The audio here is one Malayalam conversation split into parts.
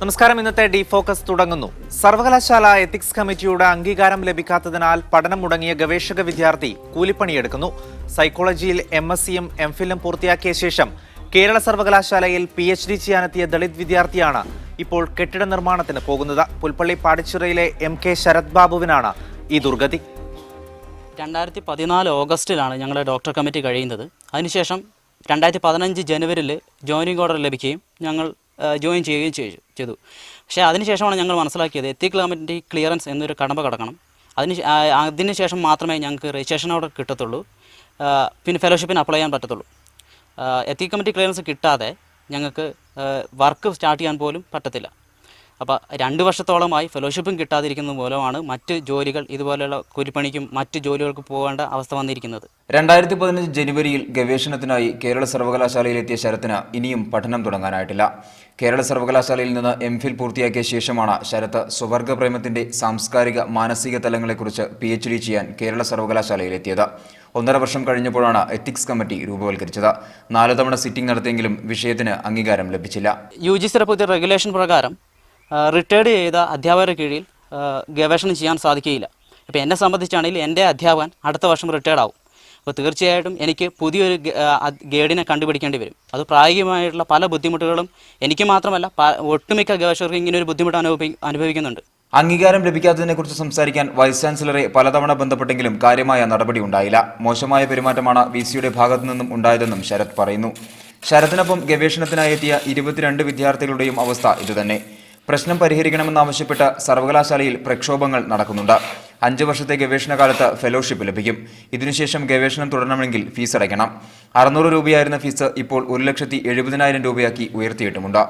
നമസ്കാരം. ഇന്നത്തെ ഡി ഫോക്കസ് തുടങ്ങുന്നു. സർവകലാശാല എത്തിക്സ് കമ്മിറ്റിയുടെ അംഗീകാരം ലഭിക്കാത്തതിനാൽ പഠനം മുടങ്ങിയ ഗവേഷക വിദ്യാർത്ഥി കൂലിപ്പണിയെടുക്കുന്നു. സൈക്കോളജിയിൽ എം എസ് സിയും എം ഫിലും പൂർത്തിയാക്കിയ ശേഷം കേരള സർവകലാശാലയിൽ പി എച്ച് ഡി ചെയ്യാനെത്തിയ ദളിത് വിദ്യാർത്ഥിയാണ് ഇപ്പോൾ കെട്ടിട നിർമ്മാണത്തിന് പോകുന്നത്. പുൽപ്പള്ളി പാടിച്ചിറയിലെ എം കെ ശരത് ബാബുവിനാണ് ഈ ദുർഗതി. രണ്ടായിരത്തി പതിനാല് ഓഗസ്റ്റിലാണ് ഞങ്ങളുടെ ഡോക്ടർ കമ്മിറ്റി കഴിയുന്നത്. അതിനുശേഷം രണ്ടായിരത്തി പതിനഞ്ച് ജനുവരിയിൽ ജോയിനിങ് ഓർഡർ ലഭിക്കുകയും ഞങ്ങൾ ജോയിൻ ചെയ്യുകയും ചെയ്തു ചെയ്തു. പക്ഷേ അതിനുശേഷമാണ് ഞങ്ങൾ മനസ്സിലാക്കിയത് എത്തിക് കമ്മിറ്റി ക്ലിയറൻസ് എന്നൊരു കടമ്പ കടക്കണം. അതിന് ശേഷം മാത്രമേ ഞങ്ങൾക്ക് രജിസ്ട്രേഷൻ ഓർഡർ കിട്ടത്തുള്ളൂ. പിന്നെ ഫെലോഷിപ്പിന് അപ്ലൈ ചെയ്യാൻ പറ്റത്തുള്ളൂ. എത്തിക് കമ്മിറ്റി ക്ലിയറൻസ് കിട്ടാതെ ഞങ്ങൾക്ക് വർക്ക് സ്റ്റാർട്ട് ചെയ്യാൻ പോലും പറ്റത്തില്ല. അപ്പോൾ രണ്ട് വർഷത്തോളമായി ഫെലോഷിപ്പും കിട്ടാതിരിക്കുന്നത് മൂലമാണ് മറ്റ് ജോലികൾ ഇതുപോലെയുള്ള കൂലിപ്പണിക്കും മറ്റ് ജോലികൾക്ക് പോകേണ്ട അവസ്ഥ വന്നിരിക്കുന്നത്. രണ്ടായിരത്തി പതിനഞ്ച് ജനുവരിയിൽ ഗവേഷണത്തിനായി കേരള സർവകലാശാലയിലെത്തിയ ശരത്തിന് ഇനിയും പഠനം തുടങ്ങാനായിട്ടില്ല. കേരള സർവകലാശാലയിൽ നിന്ന് എം ഫിൽ പൂർത്തിയാക്കിയ ശേഷമാണ് ശരത്ത് സ്വവർഗപ്രേമത്തിന്റെ സാംസ്കാരിക മാനസിക തലങ്ങളെക്കുറിച്ച് പി എച്ച് ഡി ചെയ്യാൻ കേരള സർവകലാശാലയിലെത്തിയത്. ഒന്നര വർഷം കഴിഞ്ഞപ്പോഴാണ് എത്തിക്സ് കമ്മിറ്റി രൂപവൽക്കരിച്ചത്. നാല് തവണ സിറ്റിംഗ് നടത്തിയെങ്കിലും വിഷയത്തിന് അംഗീകാരം ലഭിച്ചില്ല. യു ജി സിയുടെ പുതിയ റെഗുലേഷൻ പ്രകാരം റിട്ടയർഡ് ചെയ്ത അധ്യാപകരുടെ കീഴിൽ ഗവേഷണം ചെയ്യാൻ സാധിക്കുകയില്ല. അപ്പോൾ എന്നെ സംബന്ധിച്ചാണെങ്കിൽ എന്റെ അധ്യാപകൻ അടുത്ത വർഷം റിട്ടയർഡ് ആവും. അപ്പോൾ തീർച്ചയായിട്ടും എനിക്ക് പുതിയൊരു ഗൈഡിനെ കണ്ടുപിടിക്കേണ്ടി വരും. അത് പ്രായോഗികമായിട്ടുള്ള പല ബുദ്ധിമുട്ടുകളും എനിക്ക് മാത്രമല്ല ഒട്ടുമിക്ക ഗവേഷകർക്ക് ഇങ്ങനെ ഒരു ബുദ്ധിമുട്ട് അനുഭവി അനുഭവിക്കുന്നുണ്ട്. അംഗീകാരം ലഭിക്കാത്തതിനെക്കുറിച്ച് സംസാരിക്കാൻ വൈസ് ചാൻസലറെ പലതവണ ബന്ധപ്പെട്ടെങ്കിലും കാര്യമായ നടപടി ഉണ്ടായില്ല. മോശമായ പെരുമാറ്റമാണ് വി സിയുടെ ഭാഗത്തു നിന്നും ഉണ്ടായതെന്നും ശരത് പറയുന്നു. ശരത്തിനൊപ്പം ഗവേഷണത്തിനായി എത്തിയ ഇരുപത്തിരണ്ട് വിദ്യാർത്ഥികളുടെയും അവസ്ഥ ഇതുതന്നെ. പ്രശ്നം പരിഹരിക്കണമെന്നാവശ്യപ്പെട്ട് സർവകലാശാലയിൽ പ്രക്ഷോഭങ്ങൾ നടക്കുന്നുണ്ട്. അഞ്ച് വർഷത്തെ ഗവേഷണ കാലത്ത് ഫെലോഷിപ്പ് ലഭിക്കും. ഇതിനുശേഷം ഗവേഷണം തുടരണമെങ്കിൽ ഫീസ് അടയ്ക്കണം. അറുന്നൂറ് രൂപയായിരുന്ന ഫീസ് ഇപ്പോൾ ഒരു ലക്ഷത്തി എഴുപതിനായിരം രൂപയാക്കി ഉയർത്തിയിട്ടുമുണ്ട്.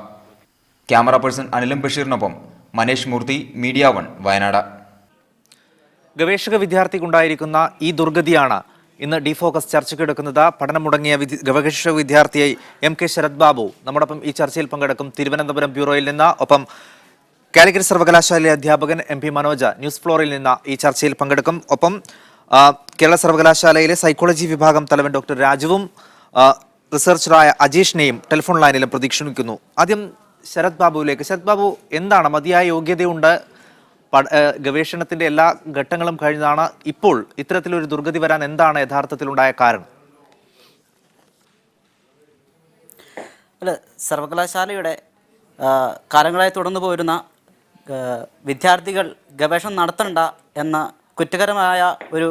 ക്യാമറ പേഴ്സൺ അനിലും ബഷീറിനൊപ്പം മനേഷ് മൂർത്തി മീഡിയ വൺ വയനാട്. ഗവേഷക വിദ്യാർത്ഥിക്കുണ്ടായിരിക്കുന്ന ഈ ദുർഗതിയാണ് ഇന്ന് ഡിഫോക്കസ് ചർച്ചയ്ക്കെടുക്കുന്നത് പഠനം മുടങ്ങിയ ഗവേഷക വിദ്യാർത്ഥിയായി എം കെ ശരത് ബാബു. നമ്മോടൊപ്പം ഈ ചർച്ചയിൽ പങ്കെടുക്കും തിരുവനന്തപുരം ബ്യൂറോയിൽ നിന്ന്. ഒപ്പം കാലിക്കറ്റ് സർവകലാശാലയിലെ അധ്യാപകൻ എം പി മനോജ് ന്യൂസ് ഫ്ലോറിൽ നിന്ന് ഈ ചർച്ചയിൽ പങ്കെടുക്കും. ഒപ്പം കേരള സർവകലാശാലയിലെ സൈക്കോളജി വിഭാഗം തലവൻ ഡോക്ടർ രാജുവും റിസർച്ചറായ അജീഷിനെയും ടെലിഫോൺ ലൈനിലും പ്രതീക്ഷിക്കുന്നു. ആദ്യം ശരത് ബാബുവിലേക്ക്. ശരത് ബാബു എന്താണ്? മതിയായ യോഗ്യതയുണ്ട്. ഗവേഷണത്തിന്റെ എല്ലാ ഘട്ടങ്ങളും കഴിഞ്ഞാണ് ഇപ്പോൾ ഇത്തരത്തിലൊരു ദുർഗതി വരാൻ എന്താണ് യഥാർത്ഥത്തിലുണ്ടായ കാരണം? അല്ല സർവകലാശാലയുടെ കാലങ്ങളായി തുടർന്നു പോരുന്ന വിദ്യാർത്ഥികൾ ഗവേഷണം നടത്തണ്ട എന്ന കുറ്റകരമായ ഒരു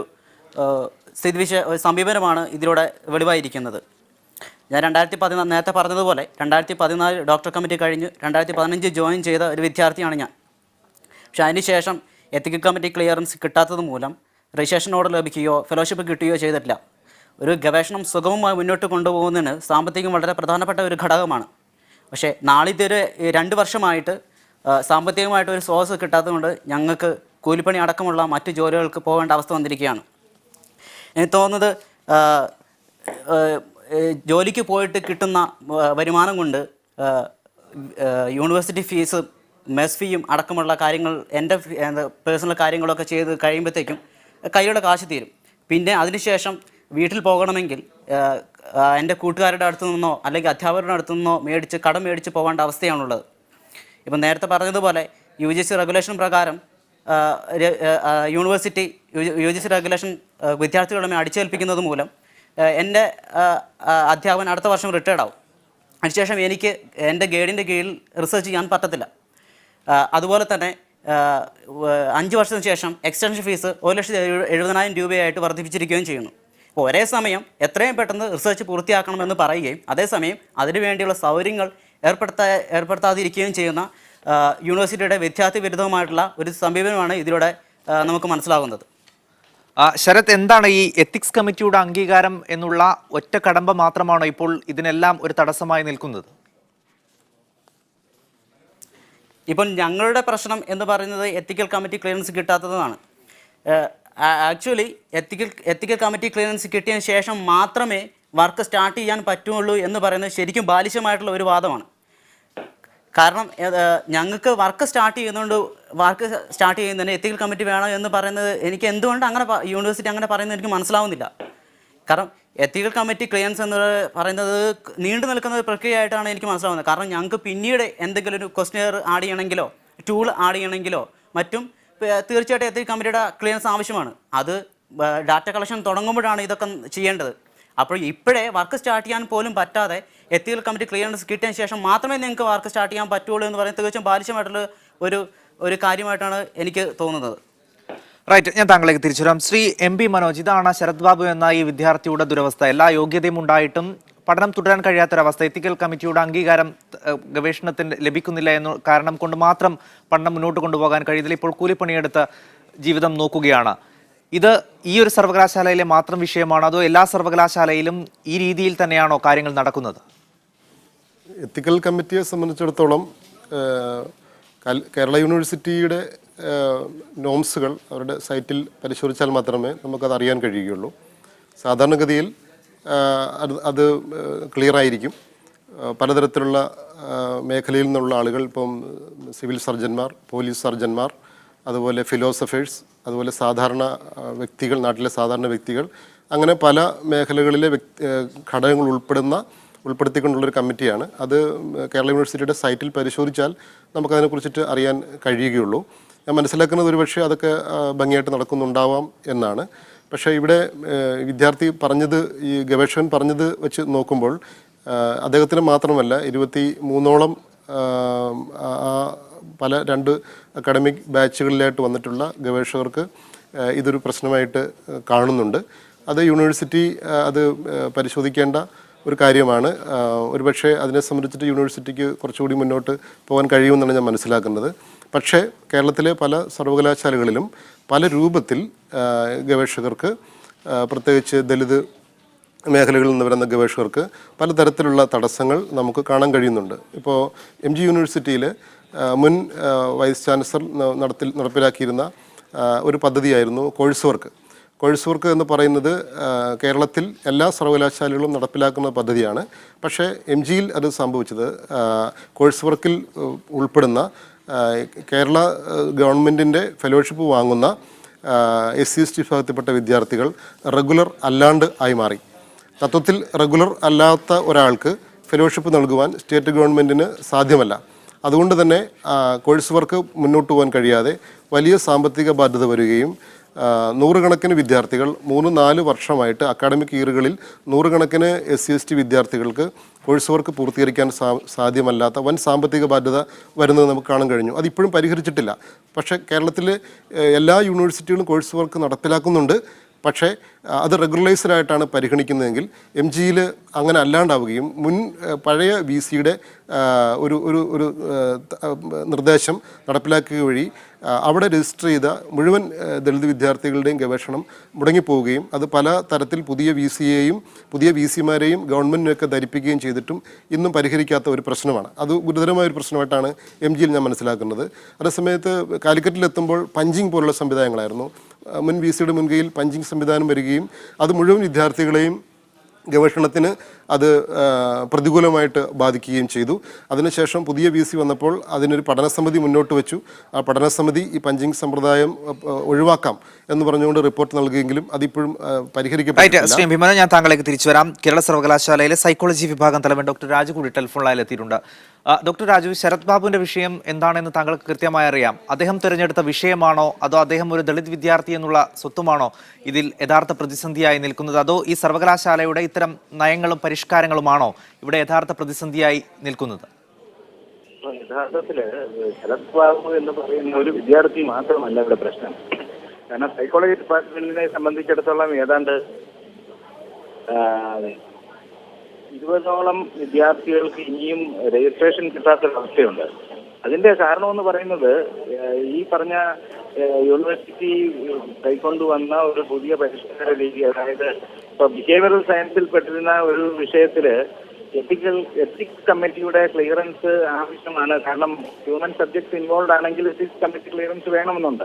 സ്ഥിതിവിശ ഒരു സമീപനമാണ് ഇതിലൂടെ വെളിവായിരിക്കുന്നത്. ഞാൻ രണ്ടായിരത്തി പതിനാല് നേരത്തെ പറഞ്ഞതുപോലെ രണ്ടായിരത്തി പതിനാല് ഡോക്ടർ കമ്മിറ്റി കഴിഞ്ഞ് രണ്ടായിരത്തി പതിനഞ്ച് ജോയിൻ ചെയ്ത ഒരു വിദ്യാർത്ഥിയാണ് ഞാൻ. പക്ഷേ അതിനുശേഷം എത്തിക്കൽ കമ്മിറ്റി ക്ലിയറൻസ് കിട്ടാത്തത് മൂലം രജിസ്ട്രേഷൻ ഓർഡർ ലഭിക്കുകയോ ഫെലോഷിപ്പ് കിട്ടുകയോ ചെയ്തിട്ടില്ല. ഒരു ഗവേഷണം സുഗമമായി മുന്നോട്ട് കൊണ്ടുപോകുന്നതിന് സാമ്പത്തികം വളരെ പ്രധാനപ്പെട്ട ഒരു ഘടകമാണ്. പക്ഷേ നാളിതുവരെ രണ്ട് വർഷമായിട്ട് സാമ്പത്തികമായിട്ട് ഒരു സ്രോതസ് കിട്ടാത്തതുകൊണ്ട് ഞങ്ങൾക്ക് കൂലിപ്പണി അടക്കമുള്ള മറ്റ് ജോലികൾക്ക് പോകേണ്ട അവസ്ഥ വന്നിരിക്കുകയാണ്. എനിക്ക് തോന്നുന്നത് ജോലിക്ക് പോയിട്ട് കിട്ടുന്ന വരുമാനം കൊണ്ട് യൂണിവേഴ്സിറ്റി ഫീസ് മെസ് ഫീയും അടക്കമുള്ള കാര്യങ്ങൾ എന്റെ പേഴ്സണൽ കാര്യങ്ങളൊക്കെ ചെയ്ത് കഴിയുമ്പോഴത്തേക്കും കൈയുടെ കാശ് തീരും. പിന്നെ അതിനുശേഷം വീട്ടിൽ പോകണമെങ്കിൽ എന്റെ കൂട്ടുകാരുടെ അടുത്തു നിന്നോ അല്ലെങ്കിൽ അധ്യാപകരുടെ അടുത്തു നിന്നോ മേടിച്ച് കടം മേടിച്ച് പോകേണ്ട അവസ്ഥയാണുള്ളത്. ഇപ്പം നേരത്തെ പറഞ്ഞതുപോലെ യു ജി സി റെഗുലേഷൻ പ്രകാരം university U G C regulation വിദ്യാർത്ഥികളുടെ അടിച്ചേൽപ്പിക്കുന്നത് മൂലം എന്റെ അധ്യാപകൻ അടുത്ത വർഷം റിട്ടയർഡ് ആവും. അതിനുശേഷം എനിക്ക് എന്റെ ഗൈഡിന്റെ കീഴിൽ റിസർച്ച് ചെയ്യാൻ പറ്റത്തില്ല. അതുപോലെ തന്നെ അഞ്ച് വർഷത്തിന് ശേഷം എക്സ്റ്റൻഷൻ ഫീസ് ഒരു ലക്ഷത്തി എഴു- എഴുപതിനായിരം രൂപയായിട്ട് വർദ്ധിപ്പിച്ചിരിക്കുകയും ചെയ്യുന്നു. ഒരേ സമയം എത്രയും പെട്ടെന്ന് റിസർച്ച് പൂർത്തിയാക്കണമെന്ന് പറയുകയും അതേസമയം അതിനുവേണ്ടിയുള്ള സൗകര്യങ്ങൾ ഏർപ്പെടുത്താ ഏർപ്പെടുത്താതിരിക്കുകയും ചെയ്യുന്ന യൂണിവേഴ്സിറ്റിയുടെ വിദ്യാർത്ഥി വിരുദ്ധമായിട്ടുള്ള ഒരു സമീപനമാണ് ഇതിലൂടെ നമുക്ക് മനസ്സിലാകുന്നത്. ശരത് എന്താണ് ഈ എത്തിക്സ് കമ്മിറ്റിയുടെ അംഗീകാരം എന്നുള്ള ഒറ്റ കടമ്പ മാത്രമാണോ ഇപ്പോൾ ഇതിനെല്ലാം ഒരു തടസ്സമായി നിൽക്കുന്നത്? ഇപ്പം ഞങ്ങളുടെ പ്രശ്നം എന്ന് പറയുന്നത് ethical committee clearance കിട്ടാത്തതാണ്. Actually ethical ethical committee clearance കിട്ടിയതിന് ശേഷം മാത്രമേ വർക്ക് സ്റ്റാർട്ട് ചെയ്യാൻ പറ്റുള്ളൂ എന്ന് പറയുന്നത് ശരിക്കും ബാലിശമായിട്ടുള്ള ഒരു വാദമാണ്. കാരണം ഞങ്ങൾക്ക് വർക്ക് സ്റ്റാർട്ട് ചെയ്യുന്നതുകൊണ്ട് വർക്ക് സ്റ്റാർട്ട് ചെയ്യുന്നതിന് എത്തിക്കൽ കമ്മിറ്റി വേണം എന്ന് പറയുന്നത് എനിക്ക് എന്തുകൊണ്ട് അങ്ങനെ യൂണിവേഴ്സിറ്റി അങ്ങനെ പറയുന്നത് എനിക്ക് മനസ്സിലാവുന്നില്ല. കാരണം എത്തിക്കൽ കമ്മിറ്റി ക്ലിയൻസ് എന്ന് പറയുന്നത് നീണ്ടു നിൽക്കുന്ന പ്രക്രിയ പ്രക്രിയയായിട്ടാണ് എനിക്ക് മനസ്സിലാവുന്നത്. കാരണം ഞങ്ങൾക്ക് പിന്നീട് എന്തെങ്കിലും ഒരു ക്വസ്റ്റ്യർ ആഡ് ചെയ്യണമെങ്കിലോ ടൂൾ ആഡ് ചെയ്യണമെങ്കിലോ മറ്റും തീർച്ചയായിട്ടും എത്തിക്കൽ കമ്മിറ്റിയുടെ ക്ലിയൻസ് ആവശ്യമാണ്. അത് ഡാറ്റ കളക്ഷൻ തുടങ്ങുമ്പോഴാണ് ഇതൊക്കെ ചെയ്യേണ്ടത്. അപ്പോൾ ഇപ്പോഴേ വർക്ക് സ്റ്റാർട്ട് ചെയ്യാൻ പോലും പറ്റാതെ എത്തിക്കൽ കമ്മിറ്റി ക്ലിയറൻസ് കിട്ടിയ ശേഷം മാത്രമേ നിങ്ങൾക്ക് വർക്ക് സ്റ്റാർട്ട് ചെയ്യാൻ പറ്റുള്ളൂ എന്ന് പറയുന്നത് തികച്ചും ബാലിശമായിട്ടുള്ള ഒരു ഒരു കാര്യമായിട്ടാണ് എനിക്ക് തോന്നുന്നത്. റൈറ്റ് ഞാൻ താങ്കളേക്ക് തിരിച്ചു വരാം. ശ്രീ എം പി മനോജ് ഇതാണ് ശരത് ബാബു എന്ന ഈ വിദ്യാർത്ഥിയുടെ ദുരവസ്ഥ. എല്ലാ യോഗ്യതയും ഉണ്ടായിട്ടും പഠനം തുടരാൻ കഴിയാത്തൊരവസ്ഥ. എത്തിക്കൽ കമ്മിറ്റിയുടെ അംഗീകാരം ഗവേഷണത്തിന് ലഭിക്കുന്നില്ല എന്ന കാരണം കൊണ്ട് മാത്രം പഠനം മുന്നോട്ട് കൊണ്ടുപോകാൻ കഴിയുന്നില്ല. ഇപ്പോൾ കൂലിപ്പണിയെടുത്ത് ജീവിതം നോക്കുകയാണ്. ഇത് ഈ ഒരു സർവകലാശാലയിലെ മാത്രം വിഷയമാണോ അതോ എല്ലാ സർവകലാശാലയിലും ഈ രീതിയിൽ തന്നെയാണോ കാര്യങ്ങൾ നടക്കുന്നത്? എത്തിക്കൽ കമ്മിറ്റിയെ സംബന്ധിച്ചിടത്തോളം കേരള യൂണിവേഴ്സിറ്റിയുടെ നോംസുകൾ അവരുടെ സൈറ്റിൽ പരിശോധിച്ചാൽ മാത്രമേ നമുക്കത് അറിയാൻ കഴിയുകയുള്ളൂ. സാധാരണഗതിയിൽ അത് അത് ക്ലിയർ ആയിരിക്കും. പലതരത്തിലുള്ള മേഖലയിൽ നിന്നുള്ള ആളുകൾ ഇപ്പം സിവിൽ സർജന്മാർ പോലീസ് സർജന്മാർ അതുപോലെ ഫിലോസഫേഴ്സ് അതുപോലെ സാധാരണ വ്യക്തികൾ നാട്ടിലെ സാധാരണ വ്യക്തികൾ അങ്ങനെ പല മേഖലകളിലെ ഘടകങ്ങൾ ഉൾപ്പെടുന്ന ഉൾപ്പെടുത്തിക്കൊണ്ടുള്ളൊരു കമ്മിറ്റിയാണ്. അത് കേരള യൂണിവേഴ്സിറ്റിയുടെ സൈറ്റിൽ പരിശോധിച്ചാൽ നമുക്കതിനെക്കുറിച്ചിട്ട് അറിയാൻ കഴിയുകയുള്ളൂ. ഞാൻ മനസ്സിലാക്കുന്നത് ഒരുപക്ഷെ അതൊക്കെ ഭംഗിയായിട്ട് നടക്കുന്നുണ്ടാവാം എന്നാണ്. പക്ഷേ ഇവിടെ വിദ്യാർത്ഥി പറഞ്ഞത് ഈ ഗവേഷകൻ പറഞ്ഞത് വെച്ച് നോക്കുമ്പോൾ അദ്ദേഹത്തിന് മാത്രമല്ല ഇരുപത്തി മൂന്നോളം പല രണ്ട് അക്കാഡമിക് ബാച്ചുകളിലായിട്ട് വന്നിട്ടുള്ള ഗവേഷകർക്ക് ഇതൊരു പ്രശ്നമായിട്ട് കാണുന്നുണ്ട്. അത് യൂണിവേഴ്സിറ്റി അത് പരിശോധിക്കേണ്ട ഒരു കാര്യമാണ്. ഒരുപക്ഷെ അതിനെ സംബന്ധിച്ചിട്ട് യൂണിവേഴ്സിറ്റിക്ക് കുറച്ചുകൂടി മുന്നോട്ട് പോകാൻ കഴിയുമെന്നാണ് ഞാൻ മനസ്സിലാക്കുന്നത്. പക്ഷേ കേരളത്തിലെ പല സർവകലാശാലകളിലും പല രൂപത്തിൽ ഗവേഷകർക്ക് പ്രത്യേകിച്ച് ദലിത് മേഖലകളിൽ നിന്ന് വരുന്ന ഗവേഷകർക്ക് പലതരത്തിലുള്ള തടസ്സങ്ങൾ നമുക്ക് കാണാൻ കഴിയുന്നുണ്ട്. ഇപ്പോൾ എം ജി യൂണിവേഴ്സിറ്റിയിൽ മുൻ വൈസ് ചാൻസലർ നടത്തി നടത്തിൽ നടപ്പിലാക്കിയിരുന്ന ഒരു പദ്ധതിയായിരുന്നു കോഴ്സ് വർക്ക്. കോഴ്സ് വർക്ക് എന്ന് പറയുന്നത് കേരളത്തിൽ എല്ലാ സർവകലാശാലകളും നടപ്പിലാക്കുന്ന പദ്ധതിയാണ്. പക്ഷേ എം ജിയിൽ അത് സംഭവിച്ചത്. കോഴ്സ് വർക്കിൽ ഉൾപ്പെടുന്ന കേരള ഗവൺമെന്റിന്റെ ഫെലോഷിപ്പ് വാങ്ങുന്ന എസ് സി എസ് ടി വിഭാഗത്തിൽപ്പെട്ട വിദ്യാർത്ഥികൾ റെഗുലർ അല്ലാണ്ട് ആയി മാറി. തത്വത്തിൽ റെഗുലർ അല്ലാത്ത ഒരാൾക്ക് ഫെലോഷിപ്പ് നൽകുവാൻ സ്റ്റേറ്റ് ഗവൺമെന്റിന് സാധ്യമല്ല. അതുകൊണ്ട് തന്നെ കോഴ്സ് വർക്ക് മുന്നോട്ട് പോകാൻ കഴിയാതെ വലിയ സാമ്പത്തിക ബാധ്യത വരികയും നൂറുകണക്കിന് വിദ്യാർത്ഥികൾ മൂന്ന് നാല് വർഷമായിട്ട് അക്കാഡമിക് ഇയറുകളിൽ നൂറുകണക്കിന് എസ് സി എസ് ടി വിദ്യാർത്ഥികൾക്ക് കോഴ്സ് വർക്ക് പൂർത്തീകരിക്കാൻ സാധ്യമല്ലാത്ത വൻ സാമ്പത്തിക ബാധ്യത വരുന്നത് നമുക്ക് കാണാൻ കഴിഞ്ഞു. അതിപ്പോഴും പരിഹരിച്ചിട്ടില്ല. പക്ഷേ കേരളത്തിലെ എല്ലാ യൂണിവേഴ്സിറ്റികളും കോഴ്സ് വർക്ക് നടപ്പിലാക്കുന്നുണ്ട്. പക്ഷേ അത് റെഗുലറൈസ്ഡ് ആയിട്ടാണ് പരിഗണിക്കുന്നതെങ്കിൽ എം ജിയിൽ അങ്ങനെ അല്ലാണ്ടാവുകയും മുൻ പഴയ വി സിയുടെ ഒരു ഒരു ഒരു നിർദ്ദേശം നടപ്പിലാക്കുക വഴി അവിടെ രജിസ്റ്റർ ചെയ്ത മുഴുവൻ ദളിത് വിദ്യാർത്ഥികളുടെയും ഗവേഷണം മുടങ്ങിപ്പോവുകയും അത് പല തരത്തിൽ പുതിയ വി സിയെയും പുതിയ വി സിമാരെയും ഗവൺമെന്റിനൊക്കെ ധരിപ്പിക്കുകയും ചെയ്തിട്ടും ഇന്നും പരിഹരിക്കാത്ത ഒരു പ്രശ്നമാണ്. അത് ഗുരുതരമായ ഒരു പ്രശ്നമായിട്ടാണ് എം ജിയിൽ ഞാൻ മനസ്സിലാക്കുന്നത്. അതേസമയത്ത് കാലിക്കറ്റിലെത്തുമ്പോൾ പഞ്ചിങ് പോലുള്ള സംവിധാനങ്ങളായിരുന്നു. മുൻ വി സിയുടെ മുൻകൈയിൽ പഞ്ചിങ് സംവിധാനം വരികയും അത് മുഴുവൻ വിദ്യാർത്ഥികളെയും ഗവേഷണത്തിന് അത് പ്രതികൂലമായിട്ട് ബാധിക്കുകയും ചെയ്തു. അതിനുശേഷം പുതിയ വി സി വന്നപ്പോൾ അതിനൊരു പഠനസമിതി മുന്നോട്ട് വെച്ചു. ആ പഠനസമിതി ഈ പഞ്ചിങ് സമ്പ്രദായം ഒഴിവാക്കാം എന്ന് പറഞ്ഞുകൊണ്ട് റിപ്പോർട്ട് നൽകിയെങ്കിലും അതിപ്പോഴും പരിഹരിക്കപ്പെട്ടു ഞാൻ താങ്കളേക്ക് തിരിച്ചു വരാം. കേരള സർവകലാശാലയിലെ സൈക്കോളജി വിഭാഗം തലവൻ ഡോക്ടർ രാജു കൂടി ടെലിഫോൺ എത്തിയിട്ടുണ്ട്. ഡോക്ടർ രാജു ശരത് ബാബുവിന്റെ വിഷയം എന്താണെന്ന് താങ്കൾക്ക് കൃത്യമായി അറിയാം. അദ്ദേഹം തിരഞ്ഞെടുത്ത വിഷയമാണോ? അതോ അദ്ദേഹം ഒരു ദളിത് വിദ്യാർത്ഥി എന്നുള്ള സ്വത്തുമാണോ ഇതിൽ യഥാർത്ഥ പ്രതിസന്ധിയായി നിൽക്കുന്നത്? അതോ ഈ സർവകലാശാലയുടെ ഇത്തരം നയങ്ങളും പരിഷ്കാരങ്ങളുമാണോ ഇവിടെ യഥാർത്ഥ പ്രതിസന്ധിയായി നിൽക്കുന്നത്? യഥാർത്ഥത്തിൽ ശരത് ബാബു എന്ന് പറയുന്ന ഒരു വിദ്യാർത്ഥി മാത്രമല്ല ഇവിടെ പ്രശ്നം. കാരണം സൈക്കോളജി ഡിപ്പാർട്ട്മെന്റിനെ സംബന്ധിച്ചിടത്തോളം ഏതാണ്ട് ഇരുപതോളം വിദ്യാർത്ഥികൾക്ക് ഇനിയും രജിസ്ട്രേഷൻ കിട്ടാത്ത അവസ്ഥയുണ്ട്. അതിന്റെ കാരണം എന്ന് പറയുന്നത് ഈ പറഞ്ഞ യൂണിവേഴ്സിറ്റി കൈക്കൊണ്ടുവന്ന ഒരു പുതിയ പരിഷ്കാര രീതി അതായത് ഇപ്പൊ ബിഹേവിയറൽ സയൻസിൽ പെട്ടിരുന്ന ഒരു വിഷയത്തിൽ എത്തിക്കൽ എത്തിക്സ് കമ്മിറ്റിയുടെ ക്ലിയറൻസ് ആവശ്യമാണ്. കാരണം ഹ്യൂമൻ സബ്ജക്ട്സ് ഇൻവോൾവ് ആണെങ്കിൽ എത്തിക്സ് കമ്മിറ്റി ക്ലിയറൻസ് വേണമെന്നുണ്ട്.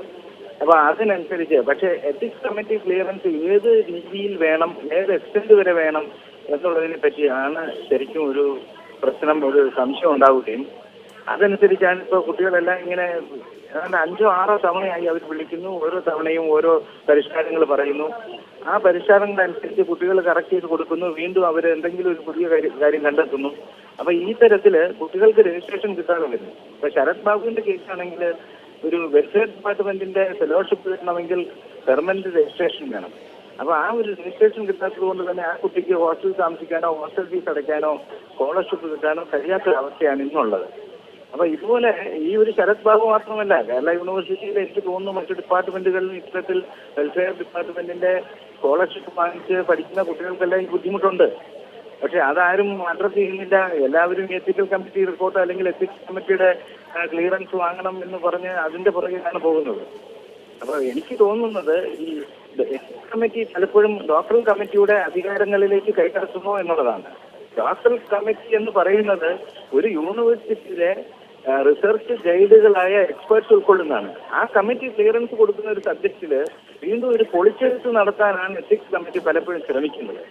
അപ്പൊ അതിനനുസരിച്ച് പക്ഷേ എത്തിക്സ് കമ്മിറ്റി ക്ലിയറൻസ് ഏത് രീതിയിൽ വേണം ഏത് എക്സ്റ്റെന്റ് വരെ വേണം എന്നുള്ളതിനെ പറ്റിയാണ് ശരിക്കും ഒരു പ്രശ്നം ഒരു സംശയം ഉണ്ടാവുകയും. അതനുസരിച്ചാണ് ഇപ്പോൾ കുട്ടികളെല്ലാം ഇങ്ങനെ ഏതാണ്ട് അഞ്ചോ ആറോ തവണയായി അവർ വിളിക്കുന്നു. ഓരോ തവണയും ഓരോ പരിഷ്കാരങ്ങൾ പറയുന്നു. ആ പരിഷ്കാരങ്ങൾ അനുസരിച്ച് കുട്ടികൾ കറക്റ്റ് ചെയ്ത് കൊടുക്കുന്നു. വീണ്ടും അവർ എന്തെങ്കിലും ഒരു പുതിയ കാര്യം കണ്ടെത്തുന്നു. അപ്പൊ ഈ തരത്തിൽ കുട്ടികൾക്ക് രജിസ്ട്രേഷൻ കിട്ടാതെ വരുന്നു. ഇപ്പൊ ശരത് ബാബുവിന്റെ കേസാണെങ്കിൽ ഒരു വെൽഫെയർ ഡിപ്പാർട്ട്മെന്റിന്റെ ഫെലോഷിപ്പ് കിട്ടണമെങ്കിൽ പെർമനന്റ് രജിസ്ട്രേഷൻ വേണം. അപ്പൊ ആ ഒരു രജിസ്ട്രേഷൻ കിട്ടാത്തത് കൊണ്ട് തന്നെ ആ കുട്ടിക്ക് ഹോസ്റ്റൽ താമസിക്കാനോ ഹോസ്റ്റൽ ഫീസ് അടയ്ക്കാനോ സ്കോളർഷിപ്പ് കിട്ടാനോ കഴിയാത്ത അവസ്ഥയാണ് ഇന്നുള്ളത്. അപ്പൊ ഇതുപോലെ ഈ ഒരു ശരത് ബാബു മാത്രമല്ല കേരള യൂണിവേഴ്സിറ്റിയിൽ എനിക്ക് തോന്നുന്നു മറ്റു ഡിപ്പാർട്ട്മെന്റുകളിൽ ഇത്തരത്തിൽ വെൽഫെയർ ഡിപ്പാർട്ട്മെന്റിന്റെ സ്കോളർഷിപ്പ് വാങ്ങിച്ച് പഠിക്കുന്ന കുട്ടികൾക്കെല്ലാം ഈ ബുദ്ധിമുട്ടുണ്ട്. പക്ഷെ അതാരും അഡ്രസ് ചെയ്യുന്നില്ല. എല്ലാവരും എത്തിക്കൽ കമ്മിറ്റി റിപ്പോർട്ട് അല്ലെങ്കിൽ എത്തിക്കൽ കമ്മിറ്റിയുടെ ക്ലിയറൻസ് വാങ്ങണം എന്ന് പറഞ്ഞ് അതിന്റെ പുറകെയാണ് പോകുന്നത്. അപ്പൊ എനിക്ക് തോന്നുന്നത് ഈ കമ്മിറ്റി പലപ്പോഴും ഡോക്ടർ കമ്മിറ്റിയുടെ അധികാരങ്ങളിലേക്ക് കൈകടത്തുന്നു എന്നുള്ളതാണ്. ഡോക്ടറൽ കമ്മിറ്റി എന്ന് പറയുന്നത് ഒരു യൂണിവേഴ്സിറ്റിയിലെ റിസർച്ച് ഗൈഡുകളായ എക്സ്പേർട്സ് ഉൾക്കൊള്ളുന്നതാണ്. ആ കമ്മിറ്റി ക്ലിയറൻസ് കൊടുക്കുന്ന ഒരു സബ്ജക്റ്റിൽ വീണ്ടും ഒരു പൊളിച്ചെഴുത്ത് നടത്താനാണ് എത്തിക്സ് കമ്മിറ്റി പലപ്പോഴും ശ്രമിക്കുന്നത്.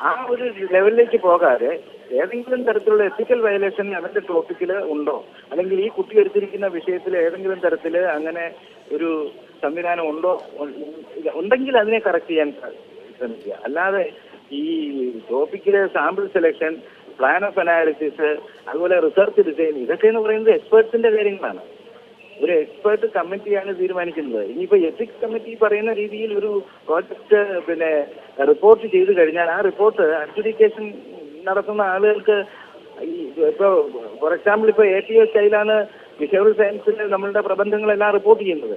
ആ ഒരു ലെവലിലേക്ക് പോകാതെ ഏതെങ്കിലും തരത്തിലുള്ള എത്തിക്കൽ വയലേഷൻ അവന്റെ ടോപ്പിക്കിൽ ഉണ്ടോ? അല്ലെങ്കിൽ ഈ കുട്ടി എടുത്തിരിക്കുന്ന വിഷയത്തിൽ ഏതെങ്കിലും തരത്തിൽ അങ്ങനെ ഒരു സംവിധാനം ഉണ്ടോ? ഉണ്ടെങ്കിൽ അതിനെ കറക്റ്റ് ചെയ്യാൻ ശ്രമിക്കുക. അല്ലാതെ ഈ ടോപ്പിക്കിലെ sample selection plan of analysis അതുപോലെ റിസർച്ച് ഡിസൈൻ ഇതൊക്കെ എന്ന് പറയുന്നത് എക്സ്പേർട്സിന്റെ കാര്യങ്ങളാണ്. ഒരു എക്സ്പേർട്ട് കമ്മിറ്റിയാണ് തീരുമാനിക്കുന്നത്. ഇനിയിപ്പോ എത്തിക്സ് കമ്മിറ്റി പറയുന്ന രീതിയിൽ ഒരു പ്രോജക്റ്റ് പിന്നെ റിപ്പോർട്ട് ചെയ്തു കഴിഞ്ഞാൽ ആ റിപ്പോർട്ട് അഡ്ജുഡിക്കേഷൻ നടത്തുന്ന ആളുകൾക്ക് ഇപ്പൊ ഫോർ എക്സാമ്പിൾ ഇപ്പൊ എ ടി എസ് സ്റ്റൈലാണ് ബിഹേവിയർ സയൻസിൽ നമ്മളുടെ പ്രബന്ധങ്ങളെല്ലാം റിപ്പോർട്ട് ചെയ്യുന്നത്.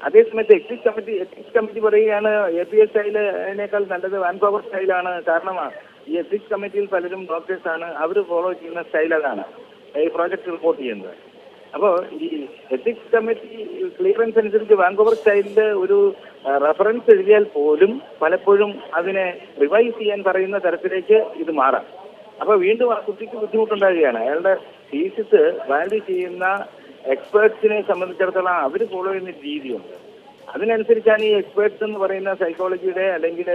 അതേസമയത്ത് എത്തിക്സ് കമ്മിറ്റി എത്തിക്സ് കമ്മിറ്റി പറയുകയാണ് എ പി എസ് സ്റ്റൈലിനേക്കാൾ നല്ലത് വാൻ പവർ സ്റ്റൈലാണ് കാരണം ഈ എത്തിക്സ് കമ്മിറ്റിയിൽ പലരും ഡോക്ടേഴ്സ് ആണ്. അവർ ഫോളോ ചെയ്യുന്ന സ്റ്റൈൽ അതാണ്. ഈ പ്രോജക്റ്റ് റിപ്പോർട്ട് ചെയ്യുന്നത്. അപ്പോൾ ഈ എത്തിക്സ് കമ്മിറ്റി ക്ലിയറൻസ് അനുസരിച്ച് വാങ്കോവർ സ്റ്റൈലിൽ ഒരു റെഫറൻസ് എഴുതിയാൽ പോലും പലപ്പോഴും അതിനെ റിവൈസ് ചെയ്യാൻ പറയുന്ന തരത്തിലേക്ക് ഇത് മാറാം. അപ്പൊ വീണ്ടും ആ കുട്ടിക്ക് ബുദ്ധിമുട്ടുണ്ടാകുകയാണ് അയാളുടെ തീസിസ് വാല്യൂ ചെയ്യുന്ന എക്സ്പേർട്സിനെ സംബന്ധിച്ചിടത്തോളം അവർ ഫോളോ ചെയ്യുന്ന രീതിയുണ്ട്. അതിനനുസരിച്ചാണ് ഈ എക്സ്പേർട്സ് എന്ന് പറയുന്ന സൈക്കോളജിയുടെ അല്ലെങ്കിൽ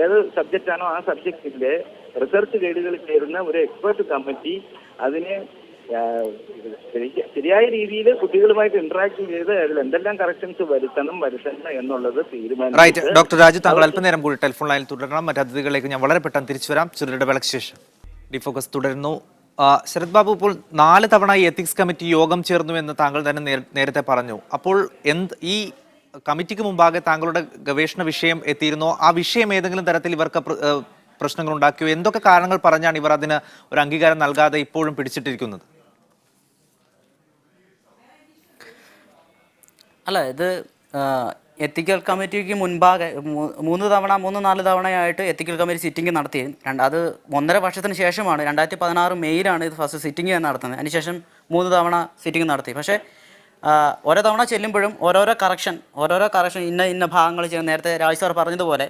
ഏത് സബ്ജക്റ്റ് ആണോ ആ സബ്ജക്റ്റിന്റെ റിസർച്ച് ഗൈഡുകൾ ചേരുന്ന ഒരു എക്സ്പേർട്ട് കമ്മിറ്റി അതിനെ ശരിയായ രീതിയിൽ കുട്ടികളുമായിട്ട് ഇന്ററാക്ട് ചെയ്ത് അതിൽ എന്തെല്ലാം കറക്ഷൻസ് വരുത്തണം വരുത്തണം എന്നുള്ളത് റൈറ്റ് ഡോക്ടർ രാജു താങ്കൾ അല്പനേരം കൂടി ടെലിഫോൺ ലൈനിൽ തുടരണം. മറ്റു അതിഥികളിലേക്ക് ഞാൻ വളരെ പെട്ടെന്ന് തിരിച്ചു വരാം ചുരുടെ വിളക്ക് ശേഷം ഡിഫോക്കസ് തുടരുന്നു. ശരത് ബാബു ഇപ്പോൾ നാല് തവണ ഈ എത്തിക്സ് കമ്മിറ്റി യോഗം ചേർന്നു എന്ന് താങ്കൾ തന്നെ നേരത്തെ പറഞ്ഞു. അപ്പോൾ എന്ത് ഈ കമ്മിറ്റിക്ക് മുമ്പാകെ താങ്കളുടെ ഗവേഷണ വിഷയം എത്തിയിരുന്നോ. ആ വിഷയം ഏതെങ്കിലും തരത്തിൽ ഇവർക്ക് പ്ര- പ്രശ്നങ്ങൾ ഉണ്ടാക്കിയോ? എന്തൊക്കെ കാരണങ്ങൾ പറഞ്ഞാണ് ഇവർ അതിന് ഒരു അംഗീകാരം നൽകാതെ ഇപ്പോഴും പിടിച്ചിട്ടിരിക്കുന്നത്? അല്ല ഇത് എത്തിക്കൽ കമ്മിറ്റിക്ക് മുൻപാകെ മൂന്ന് തവണ മൂന്ന് നാല് തവണയായിട്ട് എത്തിക്കൽ കമ്മിറ്റി സിറ്റിംഗ് നടത്തി. അത് ഒന്നര വർഷത്തിന് ശേഷമാണ് രണ്ടായിരത്തി പതിനാറ് മെയ്യിലാണ് ഇത് ഫസ്റ്റ് സിറ്റിംഗ് നടത്തുന്നത്. അതിനുശേഷം മൂന്ന് തവണ സിറ്റിംഗ് നടത്തി. പക്ഷേ ഓരോ തവണ ചെല്ലുമ്പോഴും ഓരോരോ കറക്ഷൻ ഓരോരോ കറക്ഷൻ ഇന്ന ഇന്ന ഭാഗങ്ങൾ ചെയ്യുന്ന നേരത്തെ രാജ് സാർ പറഞ്ഞതുപോലെ